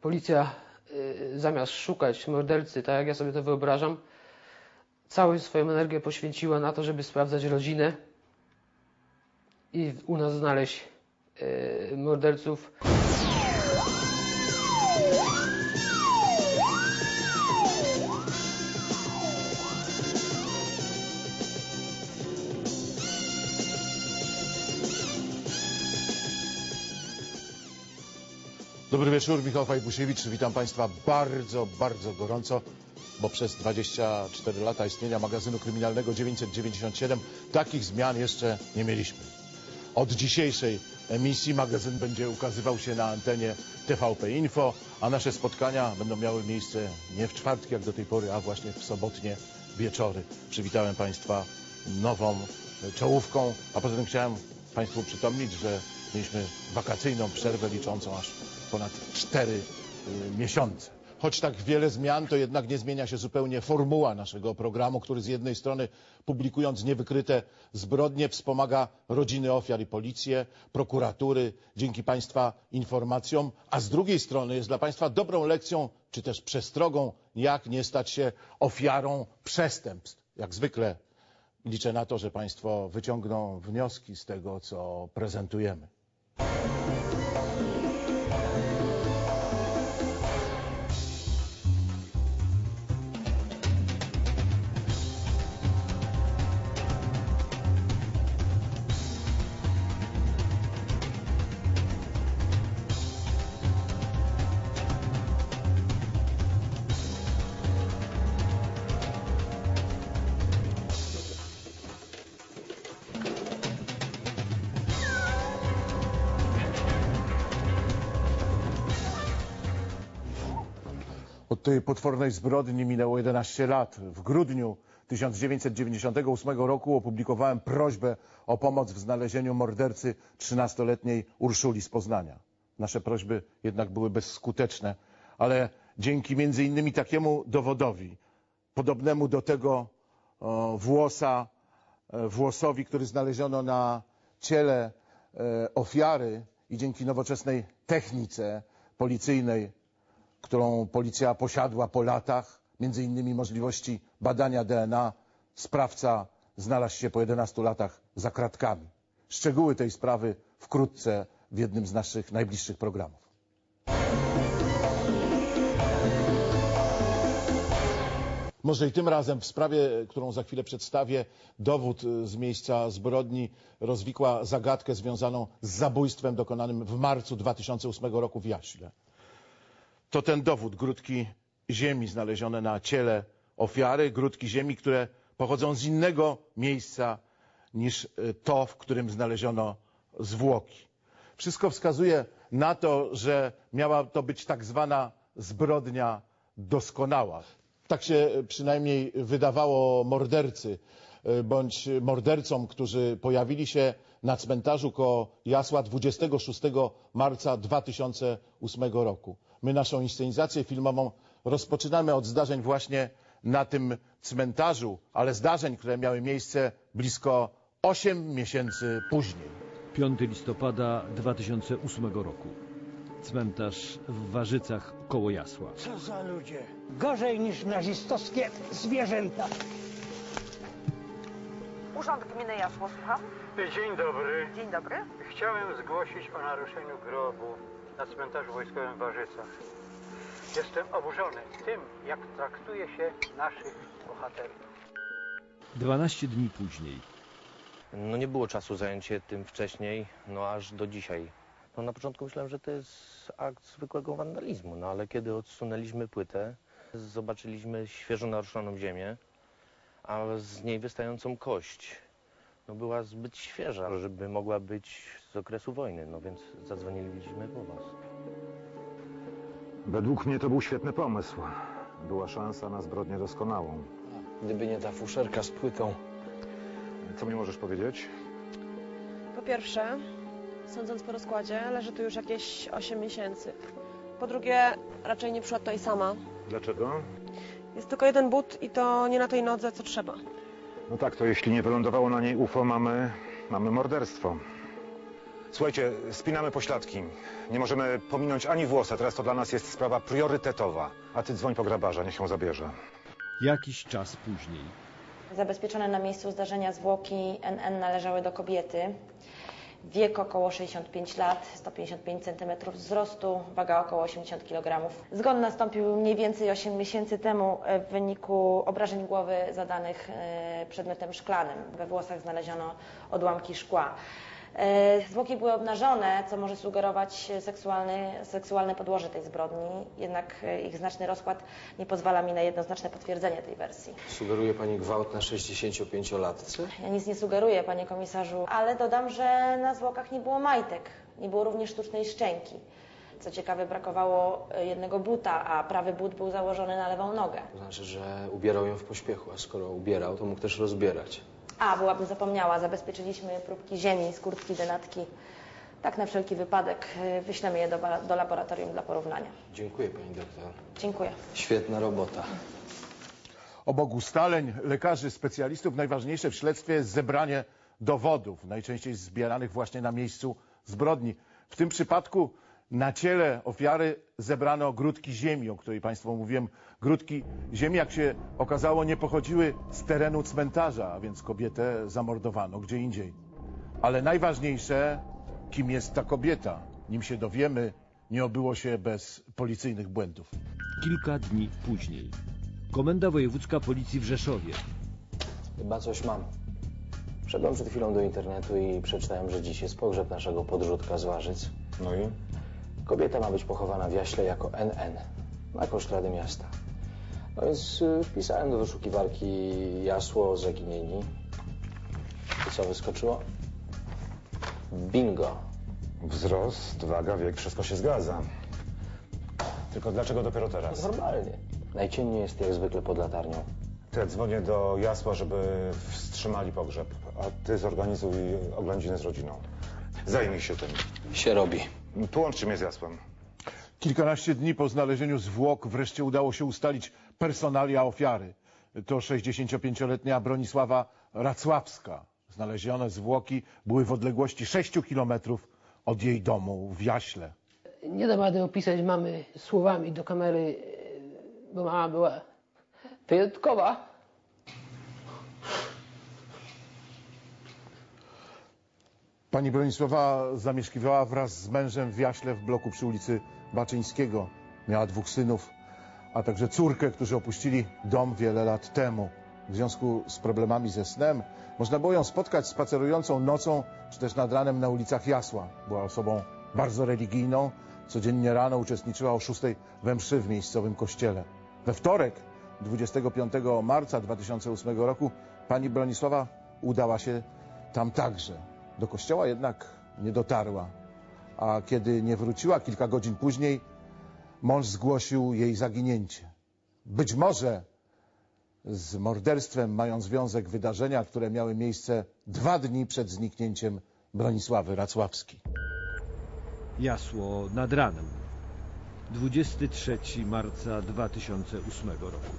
Policja y, zamiast szukać mordercy, tak jak ja sobie to wyobrażam, całą swoją energię poświęciła na to, żeby sprawdzać rodzinę i u nas znaleźć y, morderców. Dobry wieczór, Michał Fajbusiewicz. Witam Państwa bardzo, bardzo gorąco, bo przez 24 lata istnienia magazynu kryminalnego 997 takich zmian jeszcze nie mieliśmy. Od dzisiejszej emisji magazyn będzie ukazywał się na antenie TVP Info, a nasze spotkania będą miały miejsce nie w czwartki jak do tej pory, a właśnie w sobotnie wieczory. Przywitałem Państwa nową czołówką, a poza tym chciałem Państwu przypomnieć, że mieliśmy wakacyjną przerwę liczącą aż ponad 4 y, miesiące. Choć tak wiele zmian, to jednak nie zmienia się zupełnie formuła naszego programu, który z jednej strony publikując niewykryte zbrodnie wspomaga rodziny ofiar i policję, prokuratury dzięki Państwa informacjom, a z drugiej strony jest dla Państwa dobrą lekcją czy też przestrogą, jak nie stać się ofiarą przestępstw. Jak zwykle liczę na to, że Państwo wyciągną wnioski z tego, co prezentujemy. Tej potwornej zbrodni minęło 11 lat. W grudniu 1998 roku opublikowałem prośbę o pomoc w znalezieniu mordercy 13-letniej Urszuli z Poznania. Nasze prośby jednak były bezskuteczne, ale dzięki między innymi takiemu dowodowi, podobnemu do tego włosa, e, włosowi, który znaleziono na ciele e, ofiary i dzięki nowoczesnej technice policyjnej którą policja posiadła po latach, między innymi możliwości badania DNA, sprawca znalazł się po 11 latach za kratkami. Szczegóły tej sprawy wkrótce w jednym z naszych najbliższych programów. Może i tym razem w sprawie, którą za chwilę przedstawię, dowód y, z miejsca zbrodni rozwikła zagadkę związaną z zabójstwem dokonanym w marcu 2008 roku w Jaśle to ten dowód, grudki ziemi znalezione na ciele ofiary, grudki ziemi, które pochodzą z innego miejsca niż y, to, w którym znaleziono zwłoki. Wszystko wskazuje na to, że miała to być tak zwana zbrodnia doskonała. Tak się przynajmniej wydawało mordercy y, bądź mordercom, którzy pojawili się na cmentarzu koło Jasła 26 marca 2008 roku. My naszą inscenizację filmową rozpoczynamy od zdarzeń właśnie na tym cmentarzu, ale zdarzeń, które miały miejsce blisko 8 miesięcy później. 5 listopada 2008 roku. Cmentarz w Warzycach koło Jasła. Co za ludzie? Gorzej niż nazistowskie zwierzęta. Urząd Gminy Jasło, słucham. Dzień dobry. Dzień dobry. Chciałem zgłosić o naruszeniu grobu na cmentarzu wojskowym w Warzycach. Jestem oburzony tym, jak traktuje się naszych bohaterów. 12 dni później. No nie było czasu zająć się tym wcześniej, no aż do dzisiaj. No na początku myślałem, że to jest akt zwykłego wandalizmu, no ale kiedy odsunęliśmy płytę, zobaczyliśmy świeżo naruszoną ziemię, a z niej wystającą kość. No była zbyt świeża, żeby mogła być z okresu wojny, no więc zadzwoniliśmy po was. Według mnie to był świetny pomysł. Była szansa na zbrodnię doskonałą. Gdyby nie ta fuszerka z płytą. Co mi możesz powiedzieć? Po pierwsze, sądząc po rozkładzie, leży tu już jakieś 8 miesięcy. Po drugie, raczej nie przyszła tutaj sama. Dlaczego? Jest tylko jeden but i to nie na tej nodze, co trzeba. No tak, to jeśli nie wylądowało na niej UFO, mamy, mamy morderstwo. Słuchajcie, spinamy pośladki. Nie możemy pominąć ani włosa. Teraz to dla nas jest sprawa priorytetowa. A ty dzwoń po grabarza, niech ją zabierze. Jakiś czas później. Zabezpieczone na miejscu zdarzenia zwłoki NN należały do kobiety. Wiek około 65 lat, 155 cm wzrostu, waga około 80 kg. Zgon nastąpił mniej więcej 8 miesięcy temu e, w wyniku obrażeń głowy zadanych e, przedmiotem szklanym. We włosach znaleziono odłamki szkła. E, Zwłoki były obnażone, co może sugerować seksualny, seksualne podłoże tej zbrodni, jednak e, ich znaczny rozkład nie pozwala mi na jednoznaczne potwierdzenie tej wersji. Sugeruje pani gwałt na 65-latce? Ja nic nie sugeruję, panie komisarzu, ale dodam, że na zwłokach nie było majtek, nie było również sztucznej szczęki. Co ciekawe, brakowało e, jednego buta, a prawy but był założony na lewą nogę. To znaczy, że ubierał ją w pośpiechu, a skoro ubierał, to mógł też rozbierać. A, byłabym zapomniała, zabezpieczyliśmy próbki ziemi z kurtki denatki. Tak na wszelki wypadek e, wyślemy je do, do laboratorium dla porównania. Dziękuję pani doktor. Dziękuję. Świetna robota. Obok ustaleń lekarzy, specjalistów, najważniejsze w śledztwie jest zebranie dowodów, najczęściej zbieranych właśnie na miejscu zbrodni. W tym przypadku na ciele ofiary zebrano grudki ziemi, o której Państwu mówiłem. Grudki ziemi, jak się okazało, nie pochodziły z terenu cmentarza, a więc kobietę zamordowano gdzie indziej. Ale najważniejsze, kim jest ta kobieta. Nim się dowiemy, nie obyło się bez policyjnych błędów. Kilka dni później. Komenda Wojewódzka Policji w Rzeszowie. Chyba coś mam. Wszedłem przed chwilą do internetu i przeczytałem, że dziś jest pogrzeb naszego podrzutka z Łażyc. No i? Kobieta ma być pochowana w Jaśle jako NN, na koszt Rady Miasta. No więc y, wpisałem do wyszukiwarki jasło zaginieni. I co wyskoczyło? Bingo. Wzrost, waga, wiek, wszystko się zgadza. Tylko dlaczego dopiero teraz? Normalnie. Najciemniej jest jak zwykle pod latarnią. To ja dzwonię do Jasła, żeby wstrzymali pogrzeb. A ty zorganizuj oględziny z rodziną. Zajmij się tym. Się robi. Połączcie mnie z Jasłem. Kilkanaście dni po znalezieniu zwłok wreszcie udało się ustalić personalia ofiary. To 65-letnia Bronisława Racławska. Znalezione zwłoki były w odległości 6 kilometrów od jej domu w Jaśle. Nie dam rady opisać mamy słowami do kamery, bo mama była wyjątkowa. Pani Bronisława zamieszkiwała wraz z mężem w Jaśle w bloku przy ulicy Baczyńskiego. Miała dwóch synów, a także córkę, którzy opuścili dom wiele lat temu. W związku z problemami ze snem można było ją spotkać spacerującą nocą czy też nad ranem na ulicach Jasła. Była osobą bardzo religijną. Codziennie rano uczestniczyła o 6 we mszy w miejscowym kościele. We wtorek, 25 marca 2008 roku, pani Bronisława udała się tam także. Do kościoła jednak nie dotarła, a kiedy nie wróciła kilka godzin później, mąż zgłosił jej zaginięcie. Być może z morderstwem mają związek wydarzenia, które miały miejsce dwa dni przed zniknięciem Bronisławy Racławskiej. Jasło nad ranem. 23 marca 2008 roku.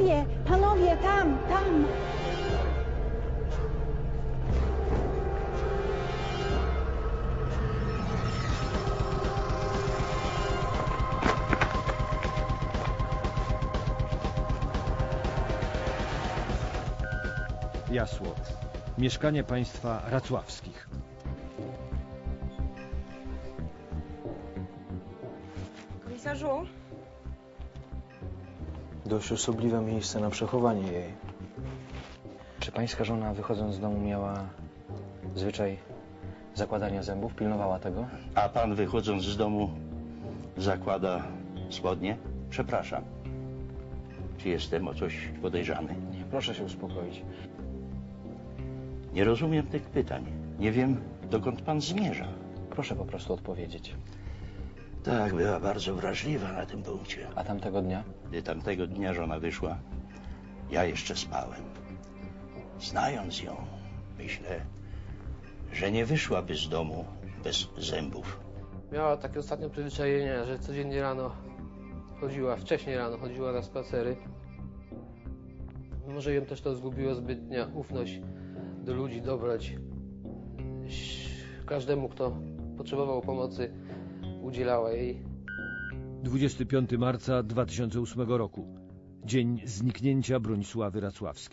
Panowie, panowie, tam, tam! Jasło. Mieszkanie państwa Racławskich. Komisarzu, Dość osobliwe miejsce na przechowanie jej. Czy pańska żona wychodząc z domu miała zwyczaj zakładania zębów? Pilnowała tego? A pan wychodząc z domu zakłada spodnie? Przepraszam. Czy jestem o coś podejrzany? Nie, proszę się uspokoić. Nie rozumiem tych pytań. Nie wiem, dokąd pan zmierza. Proszę po prostu odpowiedzieć. Tak, była bardzo wrażliwa na tym punkcie. A tamtego dnia? Gdy tamtego dnia żona wyszła, ja jeszcze spałem. Znając ją, myślę, że nie wyszłaby z domu bez zębów. Miała takie ostatnio przyzwyczajenie, że codziennie rano chodziła, wcześniej rano chodziła na spacery. Może ją też to zgubiło zbytnia ufność do ludzi, dobrać. Każdemu, kto potrzebował pomocy, udzielała jej. 25 marca 2008 roku. Dzień zniknięcia Bronisławy Racławskiej.